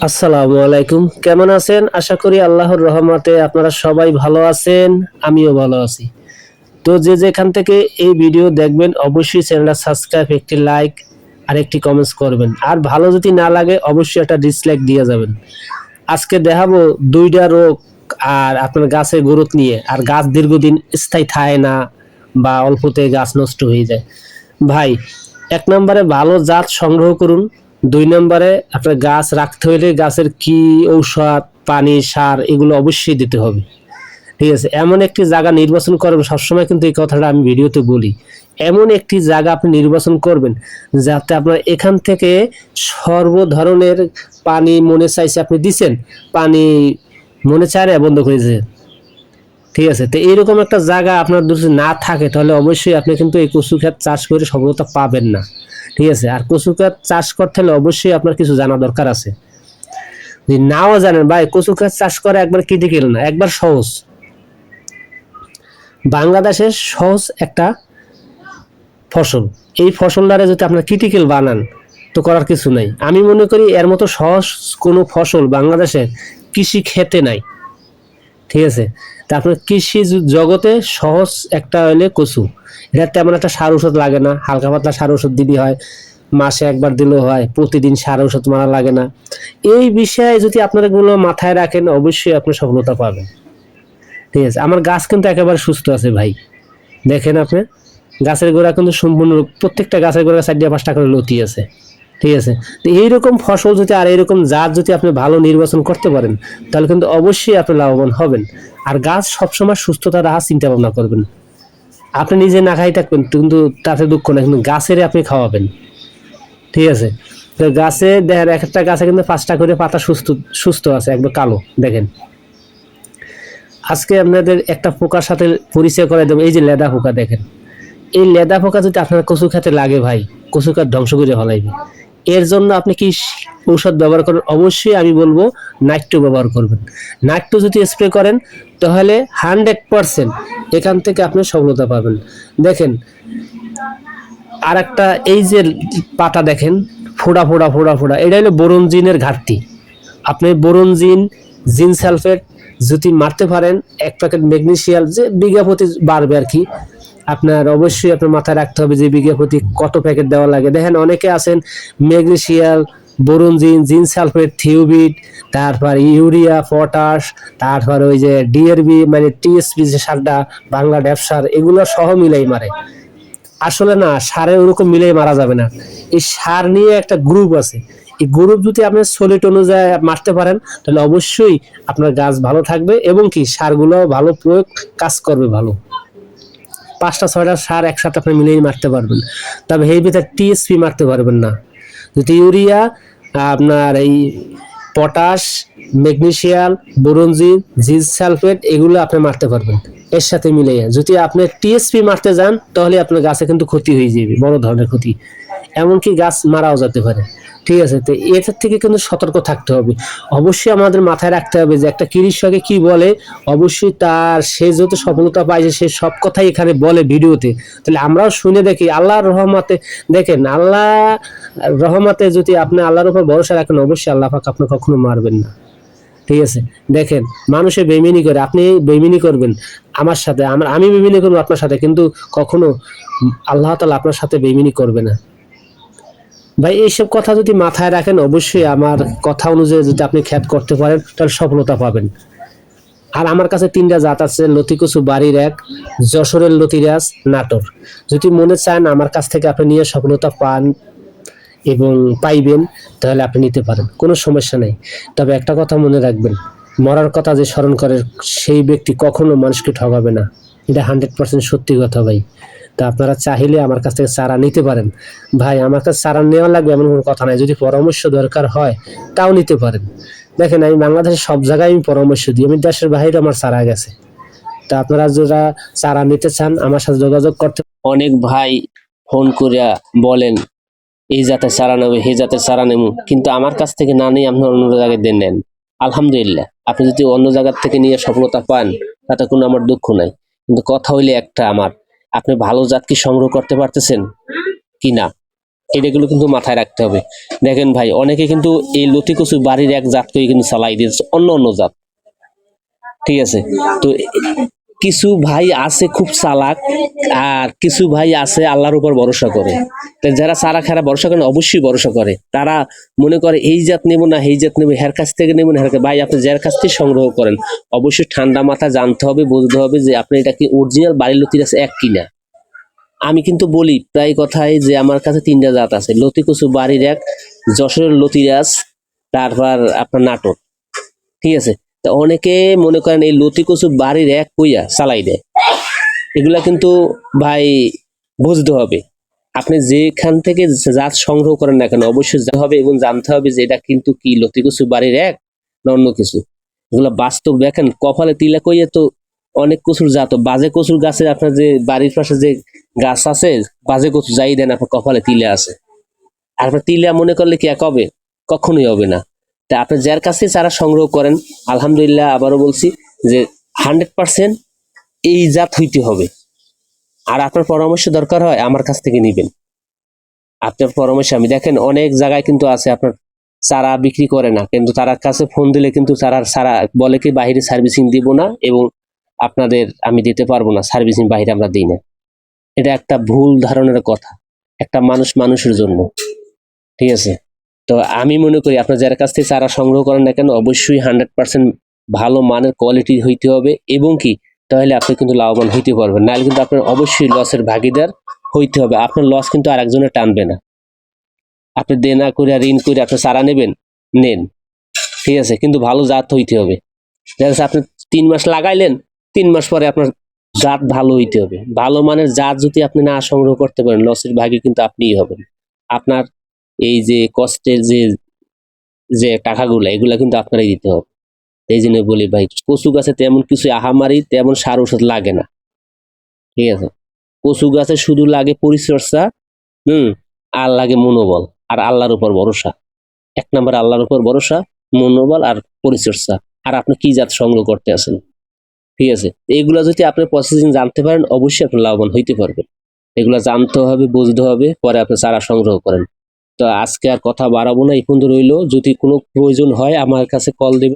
আসসালামু আলাইকুম। কেমন আছেন? আশা করি আল্লাহর রহমতে আপনারা সবাই ভালো আছেন, আমিও ভালো আছি। তো যে যেখান থেকে এই ভিডিও দেখবেন, অবশ্যই চ্যানেলটা সাবস্ক্রাইব, একটি লাইক আর একটি কমেন্টস করবেন। আর ভালো যদি না লাগে, অবশ্যই একটা ডিসলাইক দিয়ে যাবেন। আজকে দেখাবো দুইটা রোগ আর আপনার গাছের গ্রোথ নিয়ে। আর গাছ দীর্ঘদিন স্থায়ী থাকে না বা অল্পতে গাছ নষ্ট হয়ে যায়। ভাই, এক নম্বরে ভালো জাত সংগ্রহ করুন। দুই নম্বরে আপনার গাছ রাখতে হলে গাছের কি ঔষধ, পানি, সার এগুলো অবশ্যই দিতে হবে। ঠিক আছে? এমন একটি জায়গা নির্বাচন করবেন, সবসময় কিন্তু এই কথাটা আমি ভিডিওতে বলি। এমন একটি জায়গা আপনি নির্বাচন করবেন যাতে আপনার এখান থেকে সর্ব ধরনের পানি মনে চাইছে আপনি দিছেন, পানি মনে চায় বন্ধ করে দিয়েছেন। ঠিক আছে? তো এইরকম একটা জায়গা আপনার যদি না থাকে, তাহলে অবশ্যই আপনি কিন্তু এই কচু ক্ষেত চাষ করে সফলতা পাবেন না। ঠিক আছে? আর কচু ক্ষেত চাষ করতে হলে অবশ্যই আপনার কিছু জানা দরকার আছে। যদি নাও জানেন, ভাই কচু ক্ষেত চাষ করা একবার ক্রিটিক্যাল না, একবার সহজ। বাংলাদেশের সহজ একটা ফসল। এই ফসলটারে যদি আপনার ক্রিটিক্যাল বানান, তো করার কিছু নাই। আমি মনে করি এর মতো সহজ কোনো ফসল বাংলাদেশের কৃষি খেতে নাই। ঠিক আছে? তা আপনার কৃষি জগতে সহজ একটা হলে কচু। এটা তেমন একটা সার ওষুধ লাগে না। হালকা পাতলা সার ওষুধ দিতে হয়। মাসে একবার দিলেও হয়, প্রতিদিন সার ওষুধ মারা লাগে না। এই বিষয়ে যদি আপনারা এগুলো মাথায় রাখেন, অবশ্যই আপনি সফলতা পাবেন। ঠিক আছে? আমার গাছ কিন্তু একেবারে সুস্থ আছে ভাই। দেখেন আপনি, গাছের গোড়া কিন্তু সম্পূর্ণ প্রত্যেকটা গাছের গোড়া চারটা পাঁচটা করে লতি আছে। ঠিক আছে? তো এইরকম ফসল যদি আর এইরকম জাত যদি আপনি ভালো নির্বাচন করতে পারেন, তাহলে কিন্তু অবশ্যই আপনি লাভবান হবেন। আর গাছ সবসময় সুস্থতা রাখার চিন্তা ভাবনা করবেন। আপনি নিজে না খাই থাকবেন, কিন্তু তাতে দুঃখ না কিন্তু গাছের আপনি খাওয়াবেন। ঠিক আছে? তো গাছে দেখেন এক একটা গাছে কিন্তু পাঁচটা করে পাতা সুস্থ সুস্থ আছে একদম কালো, দেখেন। আজকে আপনাদের একটা পোকার সাথে পরিচয় করে দেবো, এই যে লেদা পোকা দেখেন। এই লেদা পোকা যদি আপনার কচু খেতে লাগে ভাই কচু খাত ধ্বংস করে ফেলাইবে। এর জন্য আপনি কি ঔষধ ব্যবহার করেন? অবশ্যই আমি বলব, নাইট্রো ব্যবহার করবেন। নাইট্রো যদি স্প্রে করেন, তাহলে হান্ড্রেড পারসেন্ট এখান থেকে আপনি সফলতা পাবেন। দেখেন আর একটা এই যে পাতা দেখেন, ফোড়া ফোড়া ফোড়া ফোড়া, এটা হলো বোরন জিনের ঘাটতি। আপনি বোরন জিন সালফেট যদি মারতে পারেন, এক প্যাকেট ম্যাগনেসিয়াল যে বিঘা প্রতি বাড়বে আর কি আপনার অবশ্যই আপনার মাথায় রাখতে হবে যে বিঘা প্রতি কত প্যাকেট দেওয়া লাগে। দেখেন অনেকে আছেন ম্যাগনেসিয়াল বোরন জিন জিন সালফেট থিওবিট তারপর ইউরিয়া, পটাশ, তারপর ওই যে ডিআরবি মানে টিএসপি যে সারটা বাংলা ড্যাপ সার এগুলো সহ মিলাই মারে। আসলে না সারে ওরকম মিলেই মারা যাবে না। এই সার নিয়ে একটা গ্রুপ আছে। এই গ্রুপ যদি আপনি সলিড অনুযায়ী মারতে পারেন, তাহলে অবশ্যই আপনার গাছ ভালো থাকবে এবং কি সারগুলো ভালো প্রয়োগ, কাজ করবে ভালো। পাঁচটা, ছয়টা সার একসাথে আপনি মিলিয়ে মারতে পারবেন। তবে এই ভিতরে টিএসপি মারতে পারবেন না। যদি ইউরিয়া, আপনার এই পটাশ ম্যাগনেসিয়াম বোরনজিন জিজ সালফেট এগুলো আপনি মারতে পারবেন। এর সাথে মিলে যদি আপনি টিএসপি মারতে যান, তাহলে আপনার গাছে কিন্তু ক্ষতি হয়ে যাবে, বড় ধরনের ক্ষতি। এমনকি গাছ মারাও যেতে পারে। ঠিক আছে, তো এটার থেকে কিন্তু সতর্ক থাকতে হবে। অবশ্যই আমাদের মাথায় রাখতে হবে যে একটা কৃষকে কি বলে, অবশ্যই তার সে যত সফলতা যে সে সব কথাই এখানে বলে ভিডিওতে। তাহলে আমরাও শুনে দেখি, আল্লাহর রহমতে, দেখেন আল্লাহ রহমতে যদি আপনি আল্লাহর উপর ভরসা রাখেন, অবশ্যই আল্লাহ পাক আপনি কখনো মারবেন না। ঠিক আছে, দেখেন মানুষে বেমিনি করে, আপনি বেমিনি করবেন আমার সাথে, আমার, আমি বেমিনি করব আপনার সাথে, কিন্তু কখনো আল্লাহ তালা আপনার সাথে বেমিনি করবে না। ভাই, এইসব কথা যদি মাথায় রাখেন, অবশ্যই আমার কথা অনুযায়ী যদি আপনি খ্যাত করতে পারেন, তাহলে সফলতা পাবেন। আর আমার কাছে তিনটা জাত আছে লতিকুচু বাড়ির এক, যশোরের লতিরাজ নাটোর। যদি মনে চান আমার কাছ থেকে আপনি নিয়ে সফলতা পান এবং পাইবেন, তাহলে আপনি নিতে পারেন, কোনো সমস্যা নেই। তবে একটা কথা মনে রাখবেন, মরার কথা যে স্মরণ করে, সেই ব্যক্তি কখনো মানুষকে ঠকাবে না। এটা হান্ড্রেড পার্সেন্ট সত্যি কথা ভাই। তা আপনারা চাইলে আমার কাছ থেকে চারা নিতে পারেন। ভাই, আমার কাছে চারা নেওয়া লাগবে এমন কোনো কথা নাই। যদি পরামর্শ দরকার হয়, তাও নিতে পারেন। দেখেন, আমি বাংলাদেশের সব জায়গায় আমি পরামর্শ দিই। আমি দেশের বাইরে আমার চারা গেছে। তা আপনারা যারা চারা নিতে চান, আমার সাথে যোগাযোগ করতে অনেক ভাই ফোন করিয়া বলেন এই জাতের চারা নেবে সেই জাতের চারা নেব। কিন্তু আমার কাছ থেকে না নিয়ে আপনি অন্য জায়গায় দেন নেন। আলহামদুলিল্লাহ, আপনি যদি অন্য জায়গার থেকে নিয়ে সফলতা পান, তাতে কোনো আমার দুঃখ নাই। কিন্তু কথা হইলে একটা আমার। আপনি ভালো জাত কি সংগ্রহ করতে পারতেছেন? কি না? এটাগুলো কিন্তু মাথায় রাখতে হবে। দেখেন ভাই, অনেকে কিন্তু এই লতি কচু বাড়ির এক জাতকে কিন্তু চালাই দিয়েছে, অন্য অন্য জাত। ঠিক আছে? তো কিছু ভাই আছে খুব চালাক আর কিছু ভাই আছে আল্লাহর উপর ভরসা করে। যারা সারা খারা ভরসা করে অবশ্যই ভরসা করে। তারা মনে করে, এই জাত নেব না, এই জাত নেব, হের কাছ থেকে নেব না ভাই, আপনি যার কাছ থেকে সংগ্রহ করেন, অবশ্যই ঠান্ডা মাথা জানতে হবে, বুঝতে হবে যে আপনি এটা কি অরিজিনাল বাড়ির লতির আছে এক কিনা। আমি কিন্তু বলি প্রায় কথাই যে আমার কাছে তিনটা জাত আছে। লতি কচু বাড়ির এক, যশোরের লতিরাজ, তারপর আপনার নাটক ঠিক আছে? তা অনেকে মনে করেন এই লতি কচু বাড়ির এক কইয়া চালাই দেয়। এগুলা কিন্তু ভাই বুঝতে হবে। আপনি যেখান থেকে জাত সংগ্রহ করেন না কেন, অবশ্যই জানতে হবে এবং জানতে হবে যে এটা কিন্তু কি লতি কচু বাড়ির এক না অন্য কিছু। এগুলা বাস্তব দেখেন, কপালে তিলা কইয়া তো অনেক কচুর জাত। বাজে কচুর গাছে আপনার যে বাড়ির পাশে যে গাছ আছে, বাজে কচু যাই দেন, আপনার কপালে তিলে আছে। আর আপনার তিলা মনে করলে কি এক হবে কখনোই হবে না। তা আপনি যার কাছে চারা সংগ্রহ করেন, আলহামদুলিল্লাহ আবারও বলছি যে হান্ড্রেড পার্সেন্ট এই জাত হইতে হবে। আর আপনার পরামর্শ দরকার হয়, আমার কাছ থেকে নিবেন। আপনার পরামর্শ, আমি দেখেন অনেক জায়গায় কিন্তু আছে আপনার চারা বিক্রি করে না, কিন্তু তার কাছে ফোন দিলে কিন্তু তারা সারা বলে কি বাইরে সার্ভিসিং দিব না এবং আপনাদের আমি দিতে পারব না, সার্ভিসিং বাইরে আমরা দিই না। এটা একটা ভুল ধারণের কথা, একটা মানুষ মানুষের জন্য। ঠিক আছে? তো আমি মনে করি আপনার যার কাছ থেকে চারা সংগ্রহ করেন না কেন, অবশ্যই হান্ড্রেড পার্সেন্ট ভালো মানের কোয়ালিটি হইতে হবে এবং কি, তাহলে আপনি কিন্তু লাভবান হইতে পারবেন। নাহলে কিন্তু আপনার অবশ্যই লসের ভাগিদার হইতে হবে। আপনার লস কিন্তু আরেকজনে টানবে না। আপনি দেনা করে ঋণ করে আপনি চারা নেবেন, নেন। ঠিক আছে? কিন্তু ভালো জাত হইতে হবে। দেখা আপনি তিন মাস লাগাইলেন, তিন মাস পরে আপনার জাত ভালো হইতে হবে। ভালো মানের জাত যদি আপনি না সংগ্রহ করতে পারেন লসের ভাগে কিন্তু আপনিই হবেন। আপনার এই যে কষ্টের যে যে টাকাগুলো, এগুলা কিন্তু আপনারাই দিতে হবে। এই জন্য বলি ভাই, কচু গাছে তেমন কিছু আহামারি, তেমন সার ওষুধ লাগে না। ঠিক আছে? কচু গাছে শুধু লাগে পরিচর্যা, হুম, আর লাগে মনোবল, আর আল্লাহর উপর ভরসা। এক নম্বর আল্লাহর উপর ভরসা, মনোবল আর পরিচর্যা। আর আপনি কি জাত সংগ্রহ করতে আছেন? ঠিক আছে? এইগুলা যদি আপনি প্রসেসিং জানতে পারেন, অবশ্যই আপনি লাভবান হইতে পারবেন। এগুলা জানতে হবে, বুঝতে হবে, পরে আপনি চারা সংগ্রহ করেন। তো আজকে আর কথা বাড়াবো না। এই পর্যন্ত রইল। যদি কোনো প্রয়োজন হয়, আমার কাছে কল দেবে।